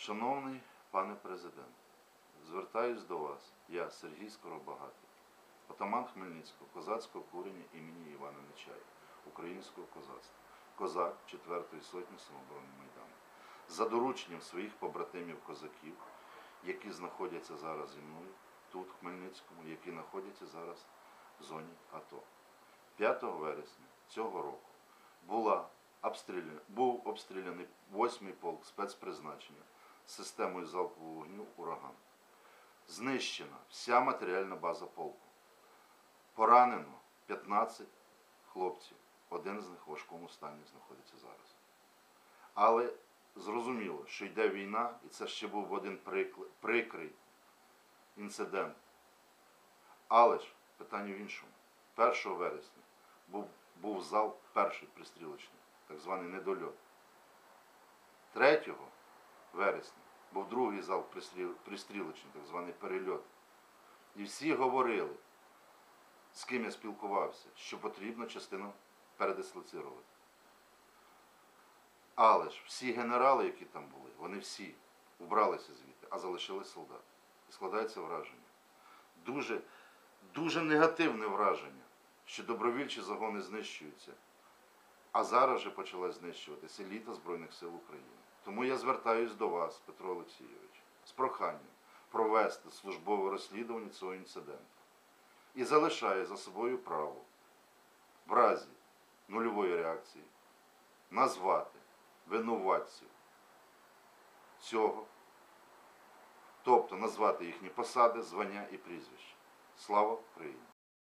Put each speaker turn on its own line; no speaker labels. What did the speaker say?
Шановний пане президент, звертаюсь до вас, я Сергій Скоробагатий, отаман Хмельницького козацького курення імені Івана Нечая, українського козацтва, козак 4-ї сотні самооборони Майдану. За дорученням своїх побратимів козаків, які знаходяться зараз зі мною тут, в Хмельницькому, які знаходяться зараз в зоні АТО. 5 вересня цього року була обстріляна, був обстріляний 8-й полк спецпризначення системою залпового вогню ураган. Знищена вся матеріальна база полку. Поранено 15 хлопців. Один з них в важкому стані знаходиться зараз. Але зрозуміло, що йде війна, і це ще був один прикрий інцидент. Але ж питання в іншому. 1 вересня був, був зал перший пристрілочний, так званий недольот. 3 вересня був другий зал пристрілочний, так званий перельот. І всі говорили, з ким я спілкувався, що потрібно частину передислоцировати. Але ж всі генерали, які там були, вони всі убралися звідти, а залишили солдат. І складається враження. Дуже, дуже негативне враження, що добровільчі загони знищуються. А зараз же почала знищуватися еліта Збройних сил України. Тому я звертаюсь до вас, Петро Олексійович, з проханням провести службове розслідування цього інциденту. І залишає за собою право в разі нульової реакції назвати винуватців цього, тобто назвати їхні посади, звання і прізвища. Слава Україні!